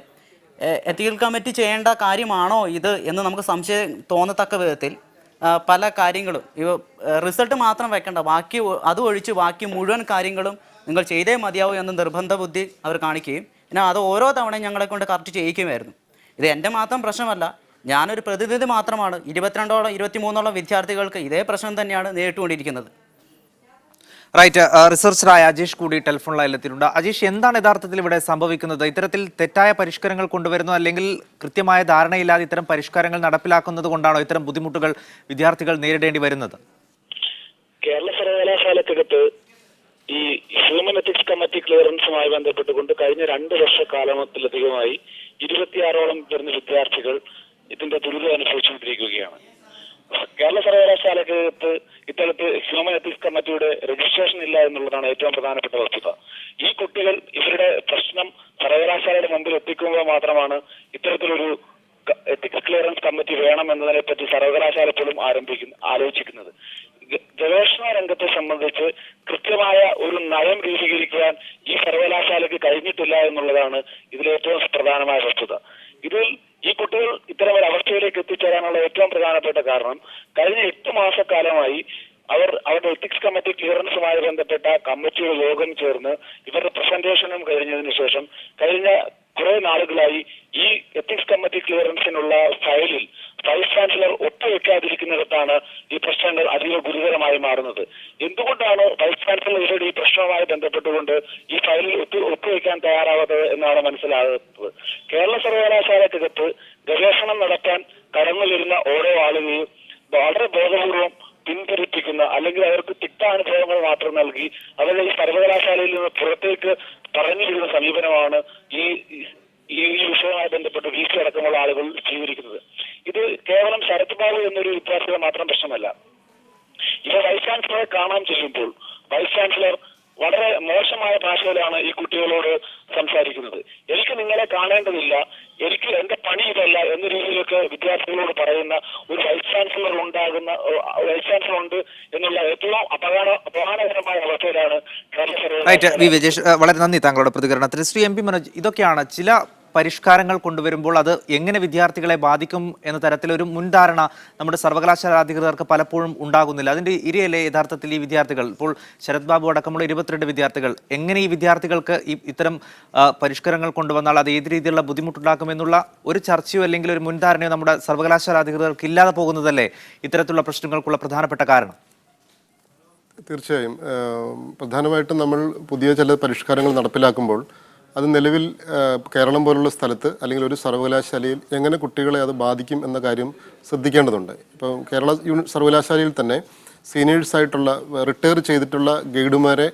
എത്തിക്കൽ കമ്മിറ്റി ചെയ്യേണ്ട കാര്യമാണോ ഇത് എന്ന് നമുക്ക് സംശയം തോന്നത്തക്ക വിധത്തിൽ പല കാര്യങ്ങളും ഇവ റിസൾട്ട് മാത്രം വെക്കേണ്ട ബാക്കി അത് ഒഴിച്ച് ബാക്കി മുഴുവൻ കാര്യങ്ങളും നിങ്ങൾ ചെയ്തേ മതിയാവൂ എന്ന് നിർബന്ധ ബുദ്ധി അവർ കാണിക്കുകയും പിന്നെ അത് ഓരോ തവണയും ഞങ്ങളെ കൊണ്ട് കറക്റ്റ് ചെയ്യിക്കുമായിരുന്നു ഇത് എന്റെ മാത്രം പ്രശ്നമല്ല ഞാനൊരു പ്രതിനിധി മാത്രമാണ് ഇരുപത്തിരണ്ടോളം ഇരുപത്തിമൂന്നോളം വിദ്യാർത്ഥികൾക്ക് ഇതേ പ്രശ്നം തന്നെയാണ് നേരിട്ടുകൊണ്ടിരിക്കുന്നത്. റൈറ്റ് റിസർച്ചറായ അജീഷ് കൂടി ടെലിഫോൺ ലൈനിലെത്തിയിട്ടുണ്ട് അജീഷ് എന്താണ് യഥാർത്ഥത്തിൽ ഇവിടെ സംഭവിക്കുന്നത്? ഇത്തരത്തിൽ തെറ്റായ പരിഷ്കാരങ്ങൾ കൊണ്ടുവരുന്നു അല്ലെങ്കിൽ കൃത്യമായ ധാരണയില്ലാതെ ഇത്തരം പരിഷ്കാരങ്ങൾ നടപ്പിലാക്കുന്നത് കൊണ്ടാണോ ഇത്തരം ബുദ്ധിമുട്ടുകൾ വിദ്യാർത്ഥികൾ നേരിടേണ്ടി വരുന്നത്? കേരള സർവകലാശാലക്കകത്ത് ഈ ഹ്യൂമൻ എത്തിക്സ് കമ്മിറ്റി ക്ലിയറൻസുമായി ബന്ധപ്പെട്ടുകൊണ്ട് കഴിഞ്ഞ രണ്ട് വർഷക്കാലത്തിലധികമായി ഇരുപത്തിയാറോളം വരുന്ന വിദ്യാർത്ഥികൾ ഇതിന്റെ ദുരിതം അനുഭവിച്ചുകൊണ്ടിരിക്കുകയാണ്. കേരള സർവകലാശാലക്കകത്ത് ഇത്തരത്തിൽ ഹ്യൂമൻ എത്തിക്സ് കമ്മിറ്റിയുടെ രജിസ്ട്രേഷൻ ഇല്ല എന്നുള്ളതാണ് ഏറ്റവും പ്രധാനപ്പെട്ട വസ്തുത. ഈ കുട്ടികൾ ഇവരുടെ പ്രശ്നം സർവകലാശാലയുടെ മുമ്പിൽ എത്തിക്കുമ്പോൾ മാത്രമാണ് ഇത്തരത്തിലൊരു എത്തിക്സ് ക്ലിയറൻസ് കമ്മിറ്റി വേണം എന്നതിനെ പറ്റി സർവകലാശാല പോലും ആരംഭിക്കുന്ന ആലോചിക്കുന്നത്. ഗവേഷണ രംഗത്തെ സംബന്ധിച്ച് കൃത്യമായ ഒരു നയം രൂപീകരിക്കുവാൻ ഈ സർവകലാശാലയ്ക്ക് കഴിഞ്ഞിട്ടില്ല എന്നുള്ളതാണ് ഇതിലേറ്റവും പ്രധാനമായ വസ്തുത. ഇതിൽ ഈ കുട്ടികൾ ഇത്തരം ഒരു അവസ്ഥയിലേക്ക് എത്തിച്ചേരാനുള്ള ഏറ്റവും പ്രധാനപ്പെട്ട കാരണം കഴിഞ്ഞ എട്ട് മാസക്കാലമായി അവർ അവരുടെ എത്തിക്സ് കമ്മിറ്റി ക്ലിയറൻസുമായി ബന്ധപ്പെട്ട കമ്മിറ്റിയുടെ യോഗം ചേർന്ന് ഇവരുടെ പ്രസന്റേഷനും കഴിഞ്ഞതിന് ശേഷം കഴിഞ്ഞ കുറെ നാളുകളായി ഈ എത്തിക്സ് കമ്മിറ്റി ക്ലിയറൻസിനുള്ള ഫയലിൽ വൈസ് ചാൻസലർ ഒട്ടുവെക്കാതിരിക്കുന്നിടത്താണ് ഈ പ്രശ്നങ്ങൾ അതീവ ഗുരുതരമായി മാറുന്നത്. എന്തുകൊണ്ടാണ് വൈസ് ചാൻസലറുടെ ഈ പ്രശ്നവുമായി ബന്ധപ്പെട്ടുകൊണ്ട് ഈ ഫയലിൽ ഒത്തു ഒപ്പുവെക്കാൻ തയ്യാറാവാത്തത് എന്നാണ് മനസ്സിലാകുന്നത്. കേരള സർവകലാശാലക്കകത്ത് ഗവേഷണം നടത്താൻ കടന്നു വരുന്ന ഓരോ ആളുകളെയും വളരെ ബോധപൂർവം പിന്തിരിപ്പിക്കുന്ന അല്ലെങ്കിൽ അവർക്ക് തിക്താനുഭവങ്ങൾ മാത്രം നൽകി അവരെ ഈ സർവകലാശാലയിൽ നിന്ന് പുറത്തേക്ക് പറഞ്ഞു വിടുന്ന സമീപനമാണ് ഈ ഈ വിഷയവുമായി ബന്ധപ്പെട്ട് വി അടക്കമുള്ള ആളുകൾ സ്വീകരിക്കുന്നത്. ഇത് കേവലം ശരത് ബാബു എന്നൊരു വിദ്യാർത്ഥിയുടെ മാത്രം പ്രശ്നമല്ല. ഇവ വൈസ് ചാൻസലറെ കാണാൻ ചെല്ലുമ്പോൾ വൈസ് ചാൻസലർ വളരെ മോശമായ ഭാഷയിലാണ് ഈ കുട്ടികളോട് സംസാരിക്കുന്നത്. എനിക്ക് നിങ്ങളെ കാണേണ്ടതില്ല. എനിക്ക് എന്റെ പണി ഇതല്ല എന്ന രീതിയിലൊക്കെ വിദ്യാർത്ഥികളോട് പറയുന്ന ഒരു വൈസ് ചാൻസലർ ഉണ്ടാകുന്ന വൈസ് ചാൻസലർ ഉണ്ട് എന്നുള്ള ഏറ്റവും അപകട അപമാനകരമായ അവസ്ഥയിലാണ് വളരെ നന്ദി താങ്കളുടെ പ്രതികരണത്തിന്. ശ്രീ. എം. പി. മനോജ് ഇതൊക്കെയാണ് ചില പരിഷ്കാരങ്ങൾ കൊണ്ടുവരുമ്പോൾ അത് എങ്ങനെ വിദ്യാർത്ഥികളെ ബാധിക്കും എന്ന തരത്തിലൊരു മുൻധാരണ നമ്മുടെ സർവകലാശാല അധികൃതർക്ക് പലപ്പോഴും ഉണ്ടാകുന്നില്ല. അതിന്റെ ഇരയല്ലേ യഥാർത്ഥത്തിൽ ഈ വിദ്യാർത്ഥികൾ? ഇപ്പോൾ ശരത് ബാബു അടക്കമുള്ള ഇരുപത്തിരണ്ട് വിദ്യാർത്ഥികൾ എങ്ങനെ ഈ വിദ്യാർത്ഥികൾക്ക് ഇത്തരം പരിഷ്കാരങ്ങൾ കൊണ്ടുവന്നാൽ അത് ഏത് രീതിയിലുള്ള ബുദ്ധിമുട്ടുണ്ടാക്കുമെന്നുള്ള ഒരു ചർച്ചയോ അല്ലെങ്കിൽ ഒരു മുൻധാരണയോ നമ്മുടെ സർവകലാശാല അധികൃതർക്ക് ഇല്ലാതെ പോകുന്നതല്ലേ ഇത്തരത്തിലുള്ള പ്രശ്നങ്ങൾക്കുള്ള പ്രധാനപ്പെട്ട കാരണം? തീർച്ചയായും. പ്രധാനമായിട്ടും നമ്മൾ പുതിയ ചില പരിഷ്കാരങ്ങൾ നടപ്പിലാക്കുമ്പോൾ അത് നിലവിൽ കേരളം പോലുള്ള സ്ഥലത്ത് അല്ലെങ്കിൽ ഒരു സർവകലാശാലയിൽ എങ്ങനെ കുട്ടികളെ അത് ബാധിക്കും എന്ന കാര്യം ശ്രദ്ധിക്കേണ്ടതുണ്ട്. ഇപ്പോൾ കേരള സർവകലാശാലയിൽ തന്നെ സീനിയേഴ്സായിട്ടുള്ള റിട്ടയർ ചെയ്തിട്ടുള്ള ഗൈഡുമാരെ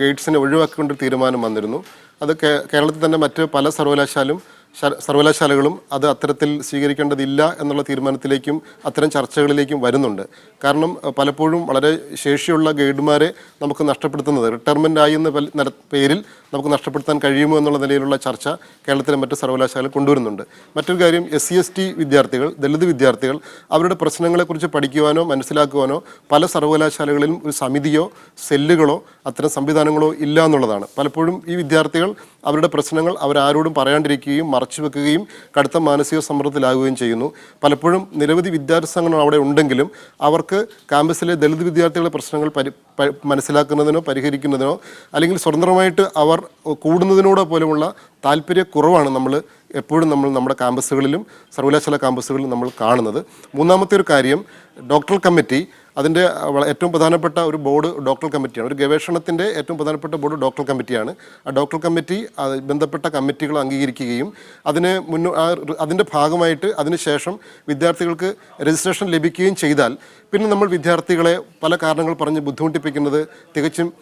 ഗൈഡ്സിനെ ഒഴിവാക്കിക്കൊണ്ട് തീരുമാനം വന്നിരുന്നു. അത് കേരളത്തിൽ തന്നെ മറ്റ് പല സർവകലാശാലയും സർവകലാശാലകളും അത് അത്തരത്തിൽ സ്വീകരിക്കേണ്ടതില്ല എന്നുള്ള തീരുമാനത്തിലേക്കും അത്തരം ചർച്ചകളിലേക്കും വരുന്നുണ്ട്. കാരണം പലപ്പോഴും വളരെ ശേഷിയുള്ള ഗൈഡുമാരെ നമുക്ക് നഷ്ടപ്പെടുത്തുന്നത് റിട്ടയർമെന്റ് ആയി എന്ന പേരിൽ നമുക്ക് നഷ്ടപ്പെടുത്താൻ കഴിയുമോ എന്നുള്ള നിലയിലുള്ള ചർച്ച കേരളത്തിലെ മറ്റ് സർവകലാശാലകൾ കൊണ്ടുവരുന്നുണ്ട്. മറ്റൊരു കാര്യം എസ് സി എസ് ടി വിദ്യാർത്ഥികൾ ദളിത് വിദ്യാർത്ഥികൾ അവരുടെ പ്രശ്നങ്ങളെക്കുറിച്ച് പഠിക്കുവാനോ മനസ്സിലാക്കുവാനോ പല സർവകലാശാലകളിലും ഒരു സമിതിയോ സെല്ലുകളോ അത്തരം സംവിധാനങ്ങളോ ഇല്ല എന്നുള്ളതാണ്. പലപ്പോഴും ഈ വിദ്യാർത്ഥികൾ അവരുടെ പ്രശ്നങ്ങൾ അവരാരോടും പറയാണ്ടിരിക്കുകയും മറച്ചു വെക്കുകയും കടുത്ത മാനസിക സമ്മർദ്ദത്തിലാകുകയും ചെയ്യുന്നു. പലപ്പോഴും നിരവധി വിദ്യാർത്ഥി അവിടെ ഉണ്ടെങ്കിലും അവർക്ക് ക്യാമ്പസിലെ ദളിത് വിദ്യാർത്ഥികളുടെ പ്രശ്നങ്ങൾ പരി മനസ്സിലാക്കുന്നതിനോ പരിഹരിക്കുന്നതിനോ അല്ലെങ്കിൽ സ്വതന്ത്രമായിട്ട് അവർ കൂടുന്നതിനോടോ പോലുമുള്ള താല്പര്യക്കുറവാണ് നമ്മൾ എപ്പോഴും നമ്മൾ നമ്മുടെ ക്യാമ്പസുകളിലും സർവകലാശാല ക്യാമ്പസുകളിലും നമ്മൾ കാണുന്നത്. മൂന്നാമത്തെ ഒരു കാര്യം ഡോക്ടർ കമ്മിറ്റി. അതിന്റെ ഏറ്റവും പ്രധാനപ്പെട്ട ഒരു ബോർഡ് ഡോക്ടർ കമ്മിറ്റിയാണ്. ഒരു ഗവേഷണത്തിന്റെ ഏറ്റവും പ്രധാനപ്പെട്ട ബോർഡ് ഡോക്ടർ കമ്മിറ്റിയാണ്. ആ ഡോക്ടർ കമ്മിറ്റി ബന്ധപ്പെട്ട കമ്മിറ്റികൾ അംഗീകരിക്കുകയും അതിന് മുന്നോ അതിന്റെ ഭാഗമായിട്ട് അതിനുശേഷം വിദ്യാർത്ഥികൾക്ക് രജിസ്ട്രേഷൻ ലഭിക്കുകയും ചെയ്താൽ പിന്നെ നമ്മൾ വിദ്യാർത്ഥികളെ പല കാരണങ്ങൾ പറഞ്ഞ് ബുദ്ധിമുട്ടിപ്പിക്കുന്നത് തികച്ചും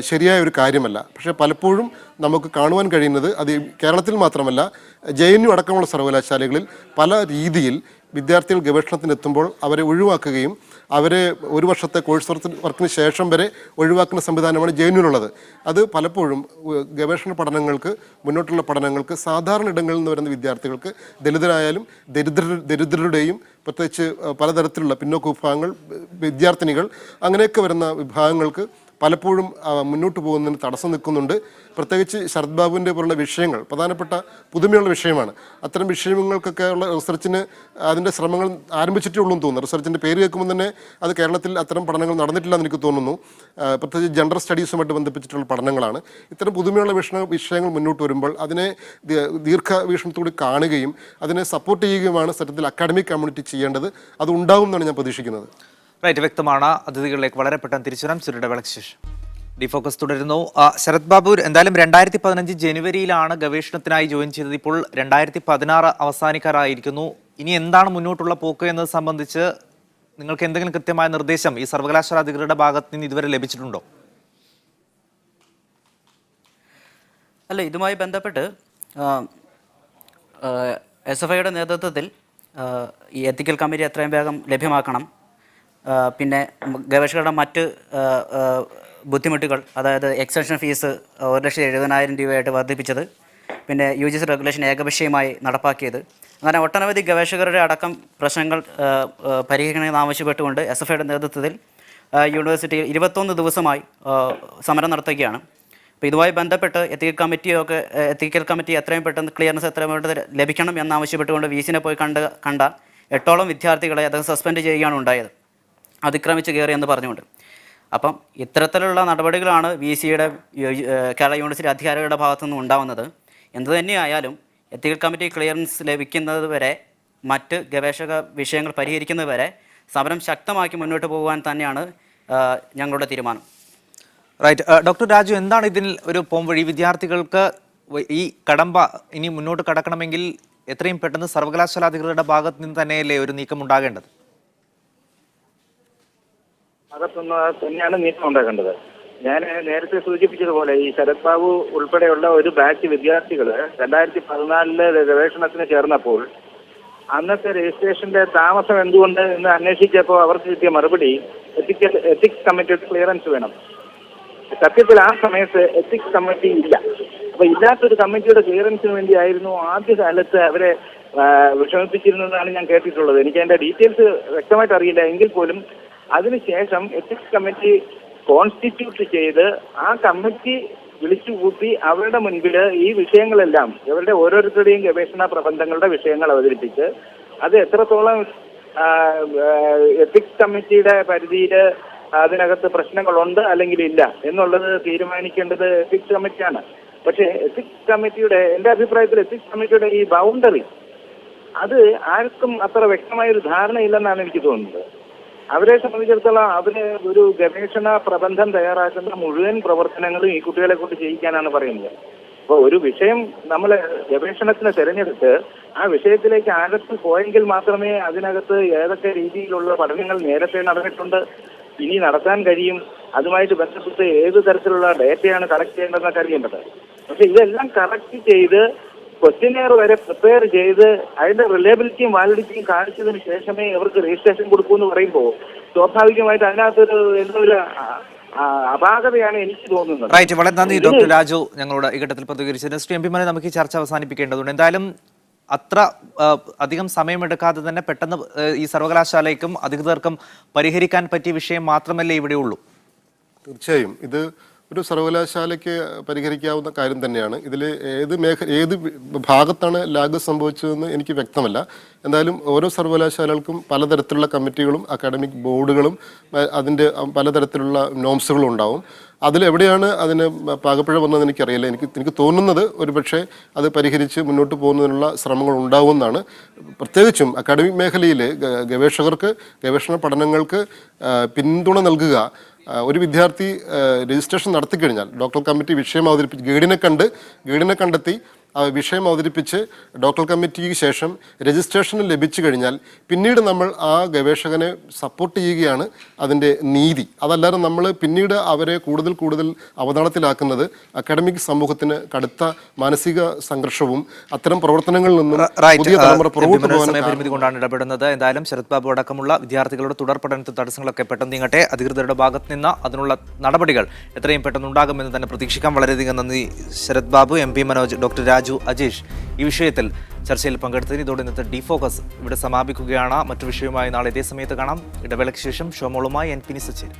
ശരിയായ ഒരു കാര്യമല്ല. പക്ഷേ പലപ്പോഴും നമുക്ക് കാണുവാൻ കഴിയുന്നത് അത് കേരളത്തിൽ മാത്രമല്ല ജെ എൻ യു അടക്കമുള്ള സർവകലാശാലകളിൽ പല രീതിയിൽ വിദ്യാർത്ഥികൾ ഗവേഷണത്തിനെത്തുമ്പോൾ അവരെ ഒഴിവാക്കുകയും അവരെ ഒരു വർഷത്തെ കോഴ്സ് വർക്ക് വർക്കിന് ശേഷം വരെ ഒഴിവാക്കുന്ന സംവിധാനമാണ് ജെ എൻ യുവിലുള്ളത്. അത് പലപ്പോഴും ഗവേഷണ പഠനങ്ങൾക്ക് മുന്നോട്ടുള്ള പഠനങ്ങൾക്ക് സാധാരണ ഇടങ്ങളിൽ നിന്ന് വരുന്ന വിദ്യാർത്ഥികൾക്ക് ദരിദ്രരായാലും ദരിദ്ര ദരിദ്രരുടെയും പ്രത്യേകിച്ച് പലതരത്തിലുള്ള പിന്നോക്ക വിഭാഗങ്ങൾ വിദ്യാർത്ഥിനികൾ അങ്ങനെയൊക്കെ വരുന്ന വിഭാഗങ്ങൾക്ക് പലപ്പോഴും മുന്നോട്ട് പോകുന്നതിന് തടസ്സം നിൽക്കുന്നുണ്ട്. പ്രത്യേകിച്ച് ശരത് ബാബുവിന്റെ പോലുള്ള വിഷയങ്ങൾ പ്രധാനപ്പെട്ട പുതുമയുള്ള വിഷയമാണ്. അത്തരം വിഷയങ്ങൾക്കൊക്കെ ഉള്ള റിസർച്ചിന് അതിന്റെ ശ്രമങ്ങൾ ആരംഭിച്ചിട്ടേ ഉള്ളൂ എന്ന് തോന്നുന്നു. റിസർച്ചിന്റെ പേര് കേൾക്കുമ്പോൾ തന്നെ അത് കേരളത്തിൽ അത്തരം പഠനങ്ങൾ നടന്നിട്ടില്ല എന്ന് എനിക്ക് തോന്നുന്നു. പ്രത്യേകിച്ച് ജെൻഡർ സ്റ്റഡീസുമായിട്ട് ബന്ധിപ്പിച്ചിട്ടുള്ള പഠനങ്ങളാണ്. ഇത്തരം പുതുമയുള്ള വിഷയ വിഷയങ്ങൾ മുന്നോട്ട് വരുമ്പോൾ അതിനെ ദീർഘവീക്ഷണത്തോടെ കാണുകയും അതിനെ സപ്പോർട്ട് ചെയ്യുകയുമാണ് സത്യത്തിൽ അക്കാഡമിക് കമ്മ്യൂണിറ്റി ചെയ്യേണ്ടത്. അത് ഉണ്ടാവും എന്നാണ് ഞാൻ പ്രതീക്ഷിക്കുന്നത്. റൈറ്റ് വ്യക്തമാണ്. അതിഥികളിലേക്ക് വളരെ പെട്ടെന്ന് തിരിച്ചു വരാം വിളക്ക് ശേഷം. ഡിഫോക്കസ് തുടരുന്നു. ശരത് ബാബു എന്തായാലും രണ്ടായിരത്തി പതിനഞ്ച് ജനുവരിയിലാണ് ഗവേഷണത്തിനായി ജോയിൻ ചെയ്തത്. ഇപ്പോൾ രണ്ടായിരത്തി പതിനാറ് അവസാനിക്കാറായിരിക്കുന്നു. ഇനി എന്താണ് മുന്നോട്ടുള്ള പോക്ക് എന്നത് സംബന്ധിച്ച് നിങ്ങൾക്ക് എന്തെങ്കിലും കൃത്യമായ നിർദ്ദേശം ഈ സർവകലാശാല അധികൃതരുടെ ഭാഗത്ത് നിന്ന് ഇതുവരെ ലഭിച്ചിട്ടുണ്ടോ? അല്ല ഇതുമായി ബന്ധപ്പെട്ട് എസ് എഫ് ഐയുടെ നേതൃത്വത്തിൽ ഈ എത്തിക്കൽ കമ്മിറ്റി എത്രയും വേഗം ലഭ്യമാക്കണം. പിന്നെ ഗവേഷകരുടെ മറ്റ് ബുദ്ധിമുട്ടുകൾ അതായത് എക്സ്റ്റൻഷൻ ഫീസ് ഒരു ലക്ഷത്തി എഴുപതിനായിരം രൂപയായിട്ട് വർദ്ധിപ്പിച്ചത് പിന്നെ യു ജി സി റെഗുലേഷൻ ഏകപക്ഷീയമായി നടപ്പാക്കിയത്. അങ്ങനെ ഒട്ടനവധി ഗവേഷകരുടെ അടക്കം പ്രശ്നങ്ങൾ പരിഹരിക്കണമെന്ന് ആവശ്യപ്പെട്ടുകൊണ്ട് എസ് എഫ് ഐയുടെ നേതൃത്വത്തിൽ യൂണിവേഴ്സിറ്റിയിൽ ഇരുപത്തൊന്ന് ദിവസമായി സമരം നടത്തുകയാണ്. അപ്പോൾ ഇതുമായി ബന്ധപ്പെട്ട് എത്തിക്കൽ കമ്മിറ്റിയൊക്കെ എത്തിക്കൽ കമ്മിറ്റി എത്രയും പെട്ടെന്ന് ക്ലിയറൻസ് എത്രയും പെട്ടെന്ന് ലഭിക്കണം എന്നാവശ്യപ്പെട്ടുകൊണ്ട് വി സിനെ പോയി കണ്ട് കണ്ട എട്ടോളം വിദ്യാർത്ഥികളെ അദ്ദേഹം സസ്പെൻഡ് ചെയ്യുകയാണ് ഉണ്ടായത്. അതിക്രമിച്ച് കയറി എന്ന് പറഞ്ഞുകൊണ്ട്. അപ്പം ഇത്തരത്തിലുള്ള നടപടികളാണ് വി സിയുടെ കേരള യൂണിവേഴ്സിറ്റി അധികാരികളുടെ ഭാഗത്തു നിന്ന് ഉണ്ടാവുന്നത്. എന്തു തന്നെയായാലും എത്തിക്കൽ കമ്മിറ്റി ക്ലിയറൻസ് ലഭിക്കുന്നത് വരെ മറ്റ് ഗവേഷക വിഷയങ്ങൾ പരിഹരിക്കുന്നത് വരെ സമരം ശക്തമാക്കി മുന്നോട്ട് പോകുവാൻ തന്നെയാണ് ഞങ്ങളുടെ തീരുമാനം. റൈറ്റ്. ഡോക്ടർ രാജു എന്താണ് ഇതിൽ ഒരു പോംവഴി? വിദ്യാർത്ഥികൾക്ക് ഈ കടമ്പ ഇനി മുന്നോട്ട് കടക്കണമെങ്കിൽ എത്രയും പെട്ടെന്ന് സർവകലാശാല അധികൃതരുടെ ഭാഗത്ത് നിന്ന് തന്നെയല്ലേ ഒരു നീക്കം ഉണ്ടാകേണ്ടത് അകത്തുനിന്ന് തന്നെയാണ് നീക്കം ഉണ്ടാക്കേണ്ടത്. ഞാൻ നേരത്തെ സൂചിപ്പിച്ചതുപോലെ ഈ ശരത് ബാബു ഉൾപ്പെടെയുള്ള ഒരു ബാച്ച് വിദ്യാർത്ഥികൾ രണ്ടായിരത്തി പതിനാലിൽ ഗവേഷണത്തിന് ചേർന്നപ്പോൾ അന്നത്തെ രജിസ്ട്രേഷന്റെ താമസം എന്തുകൊണ്ട് എന്ന് അന്വേഷിച്ചപ്പോൾ അവർക്ക് കിട്ടിയ മറുപടി എത്തിക്കൽ എത്തിക്സ് കമ്മിറ്റിയുടെ ക്ലിയറൻസ് വേണം. സത്യത്തിൽ ആ സമയത്ത് എത്തിക്സ് കമ്മിറ്റി ഇല്ല. അപ്പൊ ഇല്ലാത്തൊരു കമ്മിറ്റിയുടെ ക്ലിയറൻസിന് വേണ്ടിയായിരുന്നു ആദ്യ കാലത്ത് അവരെ വിഷമിപ്പിച്ചിരുന്നതാണ് ഞാൻ കേട്ടിട്ടുള്ളത്. എനിക്ക് അതിന്റെ ഡീറ്റെയിൽസ് വ്യക്തമായിട്ട് അറിയില്ല. എങ്കിൽ പോലും അതിനുശേഷം എത്തിക്സ് കമ്മിറ്റി കോൺസ്റ്റിറ്റ്യൂട്ട് ചെയ്ത് ആ കമ്മിറ്റി വിളിച്ചുകൂട്ടി അവരുടെ മുൻപിൽ ഈ വിഷയങ്ങളെല്ലാം ഇവരുടെ ഓരോരുത്തരുടെയും ഗവേഷണ പ്രബന്ധങ്ങളുടെ വിഷയങ്ങൾ അവതരിപ്പിച്ച് അത് എത്രത്തോളം എത്തിക്സ് കമ്മിറ്റിയുടെ പരിധിയിൽ അതിനകത്ത് പ്രശ്നങ്ങളുണ്ട് അല്ലെങ്കിൽ ഇല്ല എന്നുള്ളത് തീരുമാനിക്കേണ്ടത് എത്തിക്സ് കമ്മിറ്റിയാണ് പക്ഷേ എത്തിക്സ് കമ്മിറ്റിയുടെ എന്റെ അഭിപ്രായത്തിൽ എത്തിക്സ് കമ്മിറ്റിയുടെ ഈ ബൗണ്ടറി അത് ആർക്കും അത്ര വ്യക്തമായ ഒരു ധാരണയില്ലെന്നാണ് എനിക്ക് തോന്നുന്നത്. അവരെ സംബന്ധിച്ചിടത്തോളം അവർ ഒരു ഗവേഷണ പ്രബന്ധം തയ്യാറാക്കുന്ന മുഴുവൻ പ്രവർത്തനങ്ങളും ഈ കുട്ടികളെ കൊണ്ട് ചെയ്യിക്കാനാണ് പറയുന്നത്. അപ്പോൾ ഒരു വിഷയം നമ്മൾ ഗവേഷണത്തിന് തിരഞ്ഞെടുത്ത് ആ വിഷയത്തിലേക്ക് ആഴത്തിൽ പോയെങ്കിൽ മാത്രമേ അതിനകത്ത് ഏതൊക്കെ രീതിയിലുള്ള പഠനങ്ങൾ നേരത്തെ നടന്നിട്ടുണ്ട് ഇനി നടത്താൻ കഴിയും അതുമായിട്ട് ബന്ധപ്പെട്ട് ഏത് തരത്തിലുള്ള ഡേറ്റയാണ് കളക്ട് ചെയ്യേണ്ടതെന്നൊക്കെ അറിയേണ്ടത്. പക്ഷെ ഇതെല്ലാം കളക്ട് ചെയ്ത് ക്വസ്റ്റ്യനെയർ വരെ പ്രിപ്പയർ ചെയ്ത് അതിന്റെ റിലയബിലിറ്റിയും വാലിഡിറ്റിയും കാണിച്ചതിന് ശേഷമേ ഇവർക്ക് രജിസ്ട്രേഷൻ കൊടുക്കൂ എന്ന് പറയുമ്പോൾ സ്വാഭാവികമായിട്ട് അതിനകത്തൊരു എന്തോ ഒരു അപാകതയാണ് എനിക്ക് തോന്നുന്നത്. റൈറ്റ് വളരെ നന്ദി ഡോക്ടർ രാജു ഞങ്ങളോട് ഈ ഘട്ടത്തിൽ പ്രതികരിച്ചത് ശ്രീ എം പിമാരെ നമുക്ക് ഈ ചർച്ച അവസാനിപ്പിക്കേണ്ടതുണ്ട്. എന്തായാലും അത്ര അധികം സമയമെടുക്കാതെ തന്നെ പെട്ടെന്ന് ഈ സർവകലാശാലയ്ക്കും അധികൃതർക്കും പരിഹരിക്കാൻ പറ്റിയ വിഷയം മാത്രമല്ലേ ഇവിടെയുള്ളൂ? തീർച്ചയായും. ഇത് ഒരു സർവകലാശാലയ്ക്ക് പരിഹരിക്കാവുന്ന കാര്യം തന്നെയാണ്. ഇതിൽ ഏത് മേഖ ഏത് ഭാഗത്താണ് ലാഗ് സംഭവിച്ചതെന്ന് എനിക്ക് വ്യക്തമല്ല. എന്തായാലും ഓരോ സർവകലാശാലകൾക്കും പലതരത്തിലുള്ള കമ്മിറ്റികളും അക്കാഡമിക് ബോർഡുകളും അതിന്റെ പലതരത്തിലുള്ള നോംസുകളും ഉണ്ടാവും. അതിലെവിടെയാണ് അതിന് പാകപ്പിഴ വന്നതെന്ന് എനിക്കറിയില്ല. എനിക്ക് എനിക്ക് തോന്നുന്നത് ഒരുപക്ഷെ അത് പരിഹരിച്ച് മുന്നോട്ട് പോകുന്നതിനുള്ള ശ്രമങ്ങൾ ഉണ്ടാവുമെന്നാണ്. പ്രത്യേകിച്ചും അക്കാഡമിക് മേഖലയിൽ ഗവേഷകർക്ക് ഗവേഷണ പഠനങ്ങൾക്ക് പിന്തുണ നൽകുക ഒരു വിദ്യാർത്ഥി രജിസ്ട്രേഷൻ നടത്തിക്കഴിഞ്ഞാൽ ഡോക്ടർ കമ്മിറ്റി വിഷയം അവതരിപ്പിച്ച് ഗൈഡിനെ കണ്ട് ഗൈഡിനെ കണ്ടെത്തി വിഷയം അവതരിപ്പിച്ച് ഡോക്ടർ കമ്മിറ്റിക്ക് ശേഷം രജിസ്ട്രേഷൻ ലഭിച്ചു കഴിഞ്ഞാൽ പിന്നീട് നമ്മൾ ആ ഗവേഷകനെ സപ്പോർട്ട് ചെയ്യുകയാണ് അതിന്റെ നീതി. അതല്ലാതെ നമ്മൾ പിന്നീട് അവരെ കൂടുതൽ കൂടുതൽ അവതാളത്തിലാക്കുന്നത് അക്കാഡമിക് സമൂഹത്തിന് കടുത്ത മാനസിക സംഘർഷവും അത്തരം പ്രവർത്തനങ്ങളിൽ നിന്നും റൈറ്റ്. പുതിയ തലമുറ പുറകോട്ട് പോകാൻ കൊണ്ടാണ് ഇടപെടുന്നത്. എന്തായാലും ശരത് ബാബു അടക്കമുള്ള വിദ്യാർത്ഥികളുടെ തുടർ പഠനത്തിൽ തടസ്സങ്ങളൊക്കെ പെട്ടെന്ന് നീങ്ങട്ടെ. അധികൃതരുടെ ഭാഗത്ത് നിന്ന് അതിനുള്ള നടപടികൾ എത്രയും പെട്ടെന്ന് ഉണ്ടാകുമെന്ന് തന്നെ പ്രതീക്ഷിക്കാം. വളരെയധികം നന്ദി Sarath Babu M P Manoj doctor Raju Raju Ajeesh. ഈ വിഷയത്തിൽ ചർച്ചയിൽ പങ്കെടുത്തതിന് ഇതോടെ ഇന്നത്തെ ഡിഫോക്കസ് ഇവിടെ സമാപിക്കുകയാണ്. മറ്റു വിഷയവുമായി നാളെ ഇതേ സമയത്ത് കാണാം. ഇടവേളയ്ക്ക് ശേഷം ഷോമോളുമായി എൻ പിനി സച്ചിൻ